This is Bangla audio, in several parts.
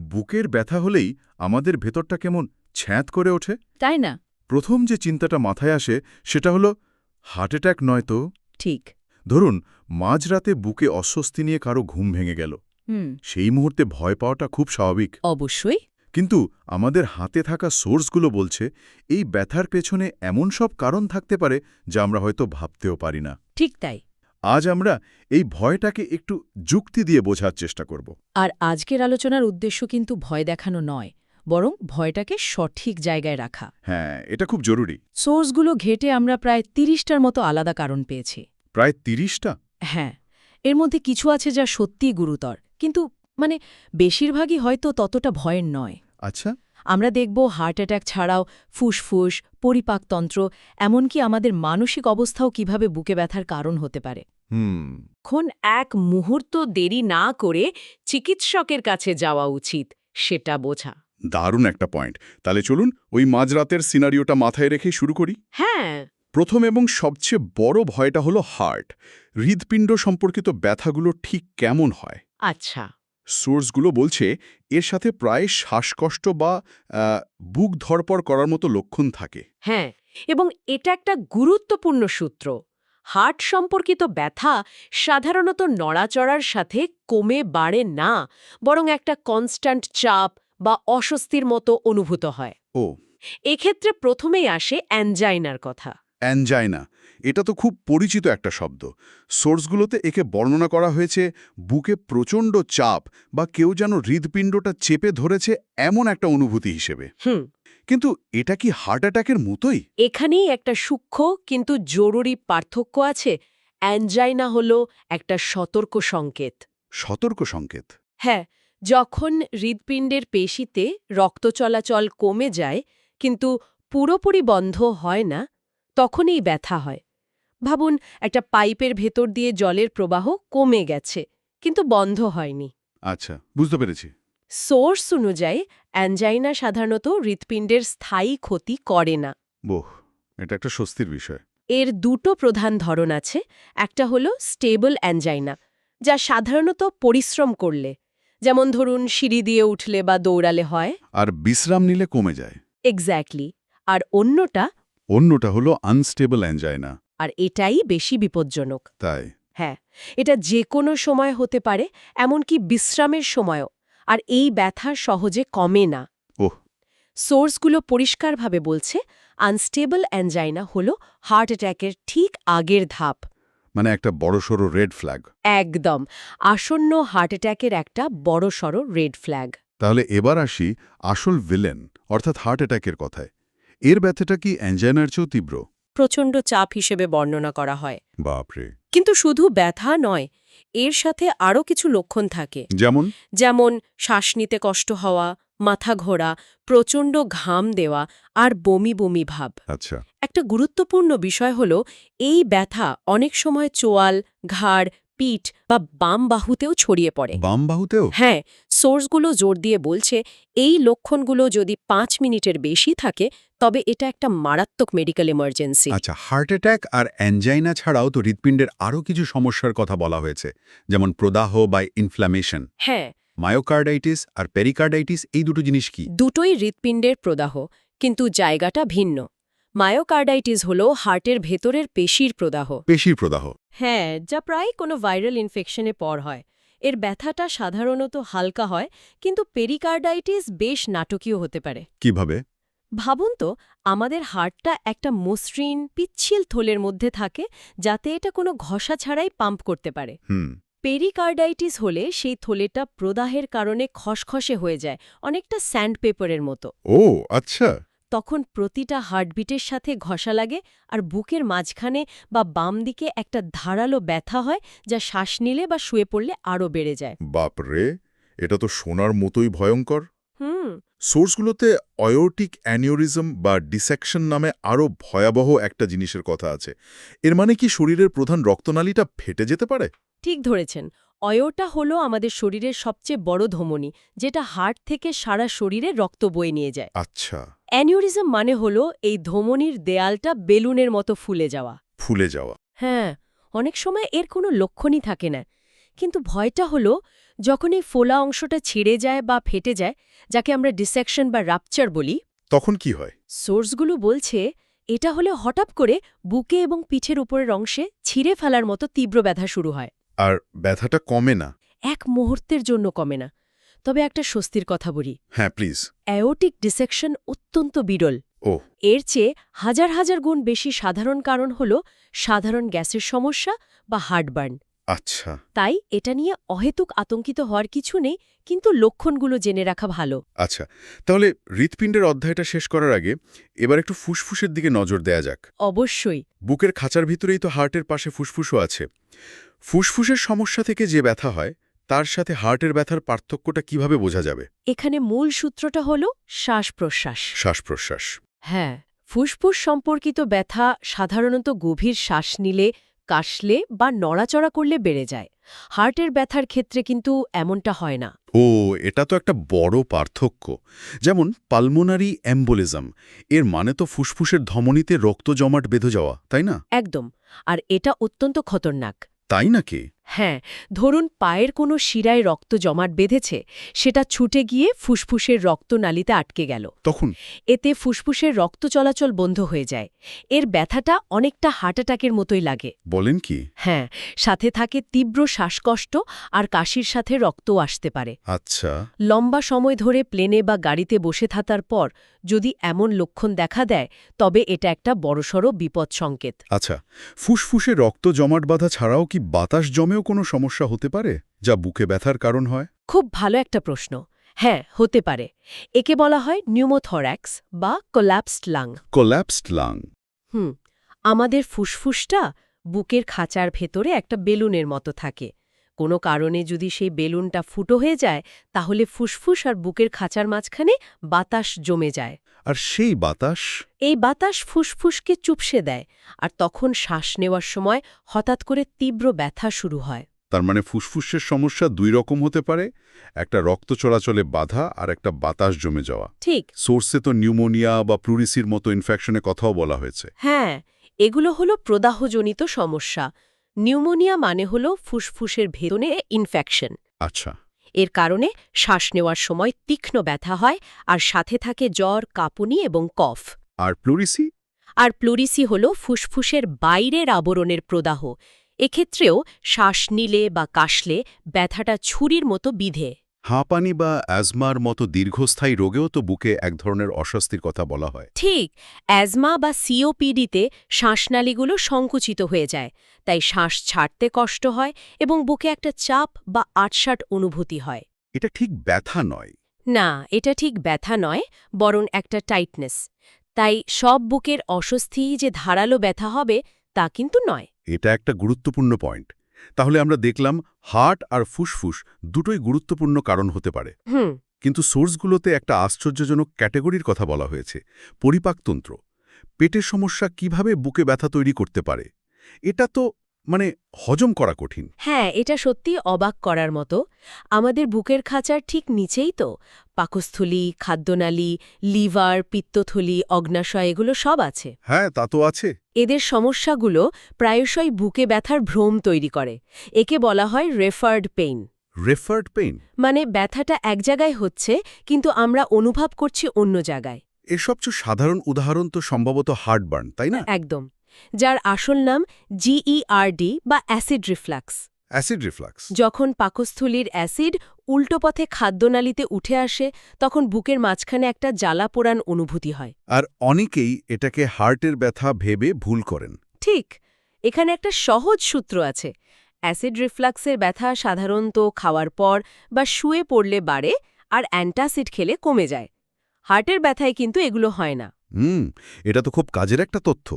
বুকের ব্যথা হলেই আমাদের ভেতরটা কেমন ছ্যাঁত করে ওঠে? তাই না? প্রথম যে চিন্তাটা মাথায় আসে সেটা হলো হার্ট অ্যাটাক নয় তো? ঠিক। ধরুন মাঝরাতে বুকে অস্বস্তি নিয়ে কারও ঘুম ভেঙে গেল। সেই মুহূর্তে ভয় পাওয়াটা খুব স্বাভাবিক। অবশ্যই। কিন্তু আমাদের হাতে থাকা সোর্সগুলো বলছে এই ব্যথার পেছনে এমন সব কারণ থাকতে পারে যা আমরা হয়তো ভাবতেও পারি না। ঠিক তাই। আজ আমরা এই ভয়টাকে একটু যুক্তি দিয়ে বোঝার চেষ্টা করব। আর আজকের আলোচনার উদ্দেশ্য কিন্তু ভয় দেখানো নয় বরং ভয়টাকে সঠিক জায়গায় রাখা। হ্যাঁ এটা খুব জরুরি। সোর্সগুলো ঘেটে আমরা প্রায় তিরিশটার মতো আলাদা কারণ পেয়েছি। প্রায় তিরিশটা? হ্যাঁ এর মধ্যে কিছু আছে যা সত্যিই গুরুতর কিন্তু মানে বেশিরভাগই হয়তো ততটা ভয়ের নয়। আচ্ছা। আমরা দেখব হার্ট অ্যাটাক ছাড়াও ফুসফুস পরিপাকতন্ত্র এমনকি আমাদের মানসিক অবস্থাও কীভাবে বুকে ব্যথার কারণ হতে পারে। এখন এক মুহূর্ত দেরি না করে চিকিৎসকের কাছে যাওয়া উচিত সেটা বোঝা। দারুণ একটা পয়েন্ট তাহলে চলুন ওই মাঝরাতের সিনারিওটা মাথায় রেখেই শুরু করি। হ্যাঁ। প্রথম এবং সবচেয়ে বড় ভয়টা হলো হার্ট হৃদপিণ্ড সম্পর্কিত ব্যথাগুলো ঠিক কেমন হয়? আচ্ছা। সোর্সগুলো বলছে এর সাথে প্রায় শ্বাসকষ্ট বা বুক ধরপড় করার মতো লক্ষণ থাকে। হ্যাঁ এবং এটা একটা গুরুত্বপূর্ণ সূত্র। হার্ট সম্পর্কিত ব্যথা সাধারণত নড়াচড়ার সাথে কমে বাড়ে না বরং একটা কনস্ট্যান্ট চাপ বা অস্বস্তির মতো অনুভূত হয়। ও। এক্ষেত্রে প্রথমেই আসে অ্যানজাইনার কথা। অ্যানজাইনা। এটা তো খুব পরিচিত একটা শব্দ। সোর্সগুলোতে একে বর্ণনা করা হয়েছে বুকে প্রচণ্ড চাপ বা কেউ যেন হৃদপিণ্ডটা চেপে ধরেছে এমন একটা অনুভূতি হিসেবে। হুম। কিন্তু এটা কি হার্ট অ্যাটাকের মতোই? এখানেই একটা সূক্ষ্ম কিন্তু জরুরি পার্থক্য আছে অ্যানজাইনা হল একটা সতর্ক সংকেত। সতর্ক সংকেত? হ্যাঁ যখন হৃদপিণ্ডের পেশিতে রক্ত চলাচল কমে যায় কিন্তু পুরোপুরি বন্ধ হয় না তখনই ব্যথা হয়। ভাবুন একটা পাইপের ভেতর দিয়ে জলের প্রবাহ কমে গেছে কিন্তু বন্ধ হয়নি। আচ্ছা বুঝতে পেরেছি। সোর্স অনুযায়ী অ্যানজাইনা সাধারণত হৃৎপিণ্ডের স্থায়ী ক্ষতি করে না। বোহ এটা একটা স্বস্তির বিষয়। এর দুটো প্রধান ধরন আছে একটা হলো স্টেবল অ্যানজাইনা যা সাধারণত পরিশ্রম করলে যেমন ধরুন সিঁড়ি দিয়ে উঠলে বা দৌড়ালে হয়। আর বিশ্রাম নিলে কমে যায়। এক্স্যাক্টলি আর অন্যটা অন্যটা হলো আনস্টেবল অ্যানজাইনা আর এটাই বেশি বিপজ্জনক। তাই? হ্যাঁ এটা যে কোনো সময় হতে পারে এমনকি বিশ্রামের সময়ও আর এই ব্যথা সহজে কমে না। সোর্সগুলো পরিষ্কারভাবে বলছে আনস্টেবল অ্যানজাইনা হল হার্ট অ্যাট্যাকের ঠিক আগের ধাপ। মানে একটা বড়সড় রেড ফ্ল্যাগ। একদম আসন্ন হার্ট অ্যাট্যাকের একটা বড়সড় রেড ফ্ল্যাগ। তাহলে এবার আসি আসল ভিলেন অর্থাৎ হার্ট অ্যাটাকের কথায়। এর ব্যথাটা কি অ্যানজাইনার চেয়েও তীব্র? প্রচণ্ড চাপ হিসেবে বর্ণনা করা হয়। বাপরে। কিন্তু শুধু ব্যথা নয় এর সাথে আরও কিছু লক্ষণ থাকে। যেমন? যেমন শ্বাস নিতে কষ্ট হওয়া মাথা ঘোরা প্রচণ্ড ঘাম দেওয়া আর বমি বমি ভাব। আচ্ছা। একটা গুরুত্বপূর্ণ বিষয় হল এই ব্যথা অনেক সময় চোয়াল ঘাড় পিঠ বা বাম বাহুতেও ছড়িয়ে পড়ে। বাম বাহুতেও? হ্যাঁ সোর্সগুলো জোর দিয়ে বলছে এই লক্ষণগুলো যদি পাঁচ মিনিটের বেশি থাকে তবে এটা একটা মারাত্মক মেডিকেল এমার্জেন্সি আচ্ছা হার্ট অ্যাট্যাক আর অ্যানজাইনা ছাড়াও তো হৃৎপিণ্ডের আরও কিছু সমস্যার কথা বলা হয়েছে যেমন প্রদাহ বা ইনফ্ল্যামেশন হ্যাঁ। মায়োকার্ডাইটিস আর পেরিকার্ডাইটিস এই দুটো জিনিস কি? দুটোই হৃৎপিণ্ডের প্রদাহ কিন্তু জায়গাটা ভিন্ন। মায়োকার্ডাইটিস হল হার্টের ভেতরের পেশির প্রদাহ। পেশির প্রদাহ। হ্যাঁ যা প্রায় কোনো ভাইরাল ইনফেকশনে পর হয়। এর ব্যথাটা সাধারণত হালকা হয় কিন্তু পেরিকার্ডাইটিস বেশ নাটকীয় হতে পারে। কীভাবে? ভাবুন তো আমাদের হার্টটা একটা মসৃণ পিচ্ছিল থলের মধ্যে থাকে যাতে এটা কোনো ঘষা ছাড়াই পাম্প করতে পারে। পেরিকার্ডাইটিস হলে সেই থলেটা প্রদাহের কারণে খসখসে হয়ে যায় অনেকটা স্যান্ডপেপারের মতো। ও আচ্ছা। তখন প্রতিটা হার্টবিটের সাথে ঘষা লাগে আর বুকের মাঝখানে বা বাম দিকে একটা ধারালো ব্যথা হয় যা শ্বাস নিলে বা শুয়ে পড়লে আরও বেড়ে যায়। বাপরে এটা তো সোনার মতোই ভয়ঙ্কর। হুম। সোর্সগুলোতে অয়োটিক অ্যানিওরিজম বা ডিসেকশন নামে আরও ভয়াবহ একটা জিনিসের কথা আছে। এর মানে কি শরীরের প্রধান রক্তনালীটা ফেটে যেতে পারে? ঠিক ধরেছেন। অয়োটা হলো আমাদের শরীরের সবচেয়ে বড় ধমনী যেটা হার্ট থেকে সারা শরীরে রক্ত বয়ে নিয়ে যায়। আচ্ছা। অ্যানিউরিজম মানে হলো এই ধমনীর দেয়ালটা বেলুনের মতো ফুলে যাওয়া। ফুলে যাওয়া। হ্যাঁ অনেক সময় এর কোনো লক্ষণই থাকে না। কিন্তু ভয়টা হলো যখন এই ফোলা অংশটা ছিঁড়ে যায় বা ফেটে যায় যাকে আমরা ডিসেকশন বা রাপচার বলি। তখন কি হয়? সোর্সগুলো বলছে এটা হলে হঠাৎ করে বুকে এবং পিঠের উপরের অংশে ছিঁড়ে ফেলার মতো তীব্র ব্যথা শুরু হয়। আর ব্যথাটা কমে না। এক মুহূর্তের জন্য কমে না। তবে একটা স্বস্তির কথা বলি। হ্যাঁ প্লিজ অ্যাওটিক ডিসেকশন অত্যন্ত বিরল। ও। এর চেয়ে হাজার হাজার গুণ বেশি সাধারণ কারণ হল সাধারণ গ্যাসের সমস্যা বা হার্টবার্ন। আচ্ছা। তাই এটা নিয়ে অহেতুক আতঙ্কিত হওয়ার কিছু নেই কিন্তু লক্ষণগুলো জেনে রাখা ভালো। আচ্ছা তাহলে হৃৎপিণ্ডের অধ্যায়টা শেষ করার আগে এবার একটু ফুসফুসের দিকে নজর দেয়া যাক। অবশ্যই। বুকের খাঁচার ভিতরেই তো হার্টের পাশে ফুসফুসও আছে। ফুসফুসের সমস্যা থেকে যে ব্যথা হয় তার সাথে হার্টের ব্যথার পার্থক্যটা কীভাবে বোঝা যাবে? এখানে মূল সূত্রটা হল শ্বাস প্রশ্বাস শ্বাস প্রশ্বাস হ্যাঁ ফুসফুস সম্পর্কিত ব্যথা সাধারণত গভীর শ্বাস নিলে কাশলে বা নড়াচড়া করলে বেড়ে যায়। হার্টের ব্যথার ক্ষেত্রে কিন্তু এমনটা হয় না। ও এটা তো একটা বড় পার্থক্য। যেমন পালমোনারি অ্যাম্বোলিজম এর মানে তো ফুসফুসের ধমনীতে রক্ত জমাট বেঁধে যাওয়া তাই না? একদম আর এটা অত্যন্ত খতরনাক। তাই নাকি? হ্যাঁ ধরুন পায়ের কোনো শিরায় রক্ত জমাট বেঁধেছে সেটা ছুটে গিয়ে ফুসফুসের রক্তনালীতে আটকে গেল। তখন? এতে ফুসফুসের রক্ত চলাচল বন্ধ হয়ে যায়। এর ব্যথাটা অনেকটা হার্ট অ্যাটাকের মতোই লাগে। বলেন কি? হ্যাঁ সাথে থাকে তীব্র শ্বাসকষ্ট আর কাশির সাথে রক্তও আসতে পারে। আচ্ছা। লম্বা সময় ধরে প্লেনে বা গাড়িতে বসে থাকার পর যদি এমন লক্ষণ দেখা দেয় তবে এটা একটা বড়সড় বিপদ সংকেত আচ্ছা ফুসফুসে রক্ত জমাট বাঁধা ছাড়াও কি বাতাস জমেও কোনো সমস্যা হতে পারে যা বুকে ব্যথার কারণ হয়? খুব ভালো একটা প্রশ্ন। হ্যাঁ হতে পারে। একে বলা হয় নিউমোথোর্যাক্স বা কোল্যাপসড লাং কোল্যাপসড লাং হুম আমাদের ফুসফুসটা বুকের খাঁচার ভেতরে একটা বেলুনের মতো থাকে। কোনো কারণে যদি সেই বেলুনটা ফুটো হয়ে যায় তাহলে ফুসফুস আর বুকের খাঁচার মাঝখানে বাতাস জমে যায়। আর সেই বাতাস? এই বাতাস ফুসফুসকে চুপসে দেয় আর তখন শ্বাস নেওয়ার সময় হঠাৎ করে তীব্র ব্যথা শুরু হয়। তার মানে ফুসফুসের সমস্যা দুই রকম হতে পারে একটা রক্ত চলাচলে বাধা আর একটা বাতাস জমে যাওয়া। ঠিক। সোর্সে তো নিউমোনিয়া বা প্লুরিসির মতো ইনফেকশনের কথাও বলা হয়েছে। হ্যাঁ এগুলো হলো প্রদাহজনিত সমস্যা নিউমোনিয়া মানে হল ফুসফুসের ভেতনে ইনফেকশন আচ্ছা। এর কারণে শ্বাস নেওয়ার সময় তীক্ষ্ণ ব্যথা হয় আর সাথে থাকে জ্বর কাঁপুনি এবং কফ। আর প্লুরিসি? আর প্লুরিসি হল ফুসফুসের বাইরের আবরণের প্রদাহ। এক্ষেত্রেও শ্বাস নিলে বা কাশলে ব্যথাটা ছুরির মতো বিধে। হাঁপানি বা অ্যাজমার মতো দীর্ঘস্থায়ী রোগেও তো বুকে এক ধরনের অস্বস্তির কথা বলা হয়। ঠিক অ্যাজমা বা সিওপিডিতে শ্বাসনালীগুলো সংকুচিত হয়ে যায় তাই শ্বাস ছাড়তে কষ্ট হয় এবং বুকে একটা চাপ বা আটসাট অনুভূতি হয়। এটা ঠিক ব্যথা নয়। না এটা ঠিক ব্যথা নয় বরং একটা টাইটনেস তাই সব বুকের অস্বস্তি যে ধারালো ব্যথা হবে তা কিন্তু নয়। এটা একটা গুরুত্বপূর্ণ পয়েন্ট তাহলে আমরা দেখলাম হার্ট আর ফুসফুস দুটোই গুরুত্বপূর্ণ কারণ হতে পারে। কিন্তু সোর্সগুলোতে একটা আশ্চর্যজনক ক্যাটেগরির কথা বলা হয়েছে পরিপাকতন্ত্র। পেটের সমস্যা কীভাবে বুকে ব্যথা তৈরি করতে পারে? এটা তো মানে হজম করা কঠিন। হ্যাঁ এটা সত্যি অবাক করার মতো। আমাদের বুকের খাঁচার ঠিক নিচেই তো পাকস্থলী খাদ্যনালী লিভার পিত্তথলি অগ্নাশয় এগুলো সব আছে। হ্যাঁ তা তো আছে। এদের সমস্যাগুলো প্রায়শই বুকে ব্যথার ভ্রম তৈরি করে। একে বলা হয় রেফার্ড পেইন। Referred pain? মানে ব্যথাটা এক জায়গায় হচ্ছে কিন্তু আমরা অনুভব করছি অন্য জায়গায়। এর সবচেয়ে সাধারণ উদাহরণ তো সম্ভবত হার্টবার্ন তাই না? একদম। যার আসল নাম জিইআরডি বা অ্যাসিড রিফ্লাক্স। Acid reflux. যখন পাকস্থলীর অ্যাসিড উল্টো পথে খাদ্যনালীতে উঠে আসে তখন বুকের মাঝখানে একটা জ্বালা পোড়ান অনুভূতি হয়। আর অনেকেই এটাকে হার্টের ব্যথা ভেবে ভুল করেন। ঠিক এখানে একটা সহজ সূত্র আছে। অ্যাসিড রিফ্লাক্সের ব্যথা সাধারণত খাওয়ার পর বা শুয়ে পড়লে বাড়ে আর অ্যান্টাসিড খেলে কমে যায়। হার্টের ব্যথায় কিন্তু এগুলো হয় না। হুম এটা তো খুব কাজের একটা তথ্য।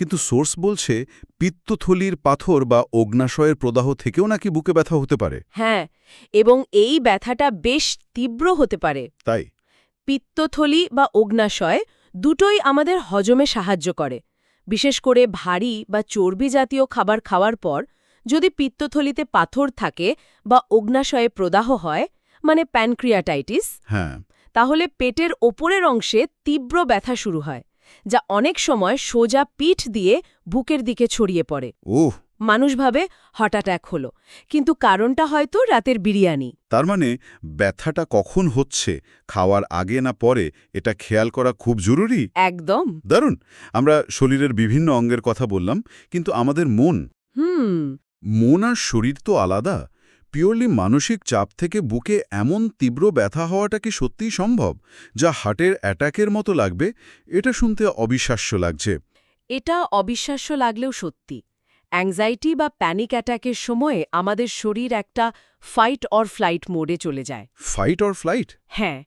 কিন্তু সোর্স বলছে পিত্তথলির পাথর বা অগ্নাশয়ের প্রদাহ থেকেও নাকি বুকে ব্যথা হতে পারে। হ্যাঁ এবং এই ব্যথাটা বেশ তীব্র হতে পারে। তাই? পিত্তথলি বা অগ্নাশয় দুটোই আমাদের হজমে সাহায্য করে। বিশেষ করে ভারী বা চর্বি জাতীয় খাবার খাওয়ার পর যদি পিত্তথলিতে পাথর থাকে বা অগ্নাশয়ে প্রদাহ হয় মানে প্যানক্রিয়াটাইটিস হ্যাঁ। তাহলে পেটের ওপরের অংশে তীব্র ব্যথা শুরু হয়। যা অনেক সময় সোজা পিঠ দিয়ে বুকের দিকে ছড়িয়ে পড়ে। ওহ মানুষ ভাবে হট অ্যাটাক হলো কিন্তু কারণটা হয়তো রাতের বিরিয়ানি। তার মানে ব্যথাটা কখন হচ্ছে খাওয়ার আগে না পরে এটা খেয়াল করা খুব জরুরি? একদম। দারুণ! আমরা শরীরের বিভিন্ন অঙ্গের কথা বললাম কিন্তু আমাদের মন। হুম। মন আর শরীর তো আলাদা। পিওরলি মানসিক চাপ থেকে বুকে এমন তীব্র ব্যথা হওয়াটা কি সত্যিই সম্ভব? যা হার্টের অ্যাটাকের মতো লাগবে এটা শুনতে অবিশ্বাস্য লাগছে। এটা অবিশ্বাস্য লাগলেও সত্যি। অ্যাংজাইটি বা প্যানিক অ্যাট্যাকের সময়ে আমাদের শরীর একটা ফাইট অর ফ্লাইট মোডে চলে যায়। ফাইট অর ফ্লাইট হ্যাঁ।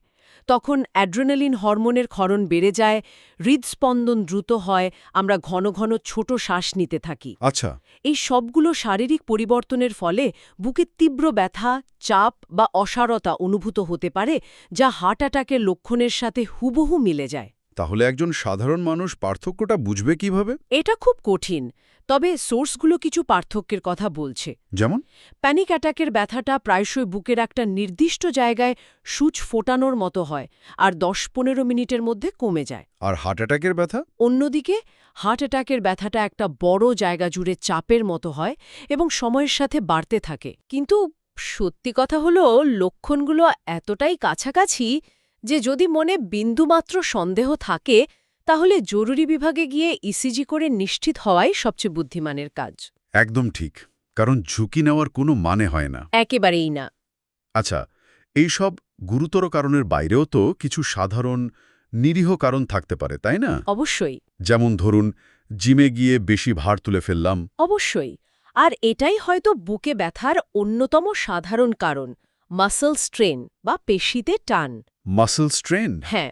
তখন অ্যাড্রেনালিন হরমোনের ক্ষরণ বেড়ে যায় হৃদস্পন্দন দ্রুত হয় আমরা ঘন ঘন ছোট শ্বাস নিতে থাকি। আচ্ছা। এই সবগুলো শারীরিক পরিবর্তনের ফলে বুকে তীব্র ব্যথা চাপ বা অসারতা অনুভূত হতে পারে যা হার্ট অ্যাটাকের লক্ষণের সাথে হুবহু মিলে যায়। তাহলে একজন সাধারণ মানুষ পার্থক্যটা বুঝবে কীভাবে? এটা খুব কঠিন তবে সোর্সগুলো কিছু পার্থক্যের কথা বলছে। যেমন? প্যানিক অ্যাটাকের ব্যথাটা প্রায়শই বুকের একটা নির্দিষ্ট জায়গায় সূচ ফোটানোর মতো হয় আর দশ পনেরো মিনিটের মধ্যে কমে যায়। আর হার্ট অ্যাটাকের ব্যথা? অন্যদিকে হার্ট অ্যাটাকের ব্যথাটা একটা বড় জায়গা জুড়ে চাপের মতো হয় এবং সময়ের সাথে বাড়তে থাকে। কিন্তু সত্যি কথা হলো লক্ষণগুলো এতটাই কাছাকাছি যে যদি মনে বিন্দুমাত্র সন্দেহ থাকে তাহলে জরুরি বিভাগে গিয়ে ইসিজি করে নিশ্চিত হওয়াই সবচেয়ে বুদ্ধিমানের কাজ। একদম ঠিক কারণ ঝুঁকি নেওয়ার কোনো মানে হয় না। একেবারেই না। আচ্ছা এই সব গুরুতর কারণের বাইরেও তো কিছু সাধারণ নিরীহ কারণ থাকতে পারে তাই না? অবশ্যই। যেমন ধরুন জিমে গিয়ে বেশি ভার তুলে ফেললাম। অবশ্যই। আর এটাই হয়তো বুকে ব্যথার অন্যতম সাধারণ কারণ। মাসল স্ট্রেন বা পেশিতে টান। মাসল স্ট্রেন হ্যাঁ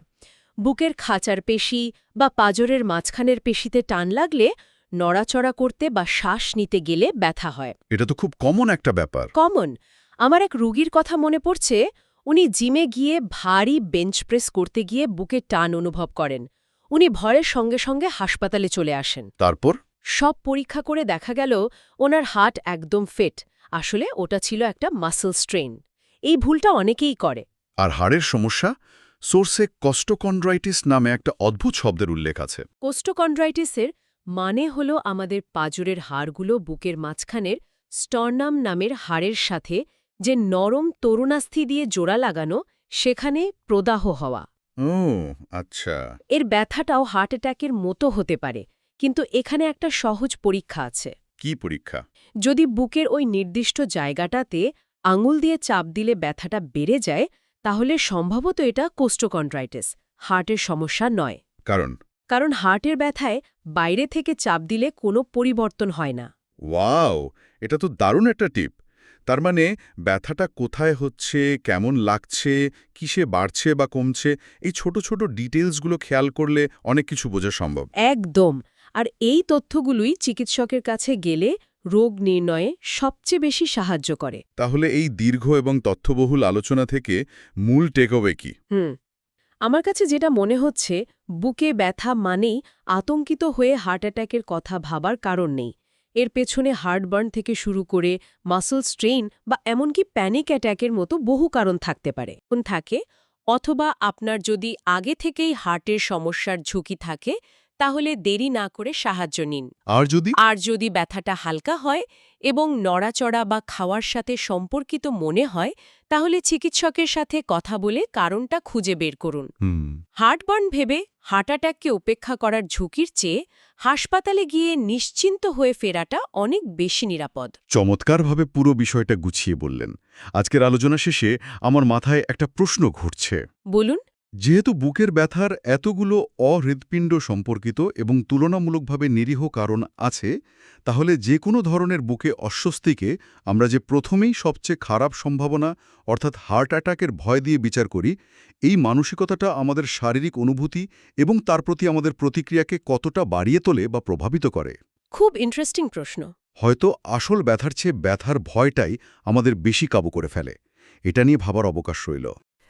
বুকের খাঁচার পেশি বা পাজরের মাঝখানের পেশিতে টান লাগলে নড়াচড়া করতে বা শ্বাস নিতে গেলে ব্যথা হয়। এটা তো খুব কমন একটা ব্যাপার। কমন আমার এক রুগীর কথা মনে পড়ছে উনি জিমে গিয়ে ভারী বেঞ্চ প্রেস করতে গিয়ে বুকে টান অনুভব করেন। উনি ভয়ের সঙ্গে সঙ্গে হাসপাতালে চলে আসেন। তারপর? সব পরীক্ষা করে দেখা গেল ওনার হার্ট একদম ফিট আসলে ওটা ছিল একটা মাসল স্ট্রেন এই ভুলটা অনেকেই করে। আর হাড়ের সমস্যা সোর্সে কস্টোকন্ড্রাইটিস নামে একটা অদ্ভুত শব্দের উল্লেখ আছে। কোস্টোকন্ড্রাইটিসের মানে হল আমাদের পাজরের হাড়গুলো বুকের মাঝখানের স্টর্নাম নামের হাড়ের সাথে যে নরম তরুণাস্থি দিয়ে জোড়া লাগানো সেখানে প্রদাহ হওয়া। ও আচ্ছা। এর ব্যথাটাও হার্ট অ্যাটাকের মতো হতে পারে কিন্তু এখানে একটা সহজ পরীক্ষা আছে। কি পরীক্ষা? যদি বুকের ওই নির্দিষ্ট জায়গাটাতে আঙুল দিয়ে চাপ দিলে ব্যথাটা বেড়ে যায় তাহলে সম্ভবত এটা কোস্টোকন্ড্রাইটিস হার্টের সমস্যা নয়। কারণ? কারণ হার্টের ব্যথায় বাইরে থেকে চাপ দিলে কোনো পরিবর্তন হয় না। ওয়াও! এটা তো দারুণ একটা টিপ। তার মানে ব্যথাটা কোথায় হচ্ছে কেমন লাগছে কিসে বাড়ছে বা কমছে এই ছোট ছোট ডিটেলসগুলো খেয়াল করলে অনেক কিছু বোঝা সম্ভব। একদম! আর এই তথ্যগুলোই চিকিৎসকের কাছে গেলে রোগ নির্ণয়ে সবচেয়ে বেশি সাহায্য করে। তাহলে এই দীর্ঘ এবং তথ্যবহুল আলোচনা থেকে মূল টেকওয়ে কি? হুম। আমার কাছে যেটা মনে হচ্ছে বুকে ব্যথা মানেই আতঙ্কিত হয়ে হার্ট অ্যাটাকের কথা ভাবার কারণ নেই। এর পেছনে হার্টবার্ন থেকে শুরু করে মাসল স্ট্রেইন বা এমনকি প্যানিক অ্যাট্যাকের মতো বহু কারণ থাকতে পারে। থাকে অথবা আপনার যদি আগে থেকেই হার্টের সমস্যার ঝুঁকি থাকে তাহলে দেরি না করে সাহায্য নিন। আর যদি? আর যদি ব্যথাটা হালকা হয় এবং নড়াচড়া বা খাওয়ার সাথে সম্পর্কিত মনে হয় তাহলে চিকিৎসকের সাথে কথা বলে কারণটা খুঁজে বের করুন। হার্টবার্ন ভেবে হার্ট অ্যাটাককে উপেক্ষা করার ঝুঁকির চেয়ে হাসপাতালে গিয়ে নিশ্চিন্ত হয়ে ফেরাটা অনেক বেশি নিরাপদ। চমৎকারভাবে পুরো বিষয়টা গুছিয়ে বললেন। আজকের আলোচনা শেষে আমার মাথায় একটা প্রশ্ন ঘুরছে। বলুন। যেহেতু বুকের ব্যথার এতগুলো অহৃৎপিণ্ড সম্পর্কিত এবং তুলনামূলকভাবে নিরীহ কারণ আছে তাহলে যে কোনো ধরনের বুকে অস্বস্তিকে আমরা যে প্রথমেই সবচেয়ে খারাপ সম্ভাবনা অর্থাৎ হার্ট অ্যাটাকের ভয় দিয়ে বিচার করি এই মানসিকতাটা আমাদের শারীরিক অনুভূতি এবং তার প্রতি আমাদের প্রতিক্রিয়াকে কতটা বাড়িয়ে তোলে বা প্রভাবিত করে। খুব ইন্টারেস্টিং প্রশ্ন। হয়তো আসল ব্যথার চেয়ে ব্যথার ভয়টাই আমাদের বেশি কাবু করে ফেলে। এটা নিয়ে ভাবার অবকাশ রইল।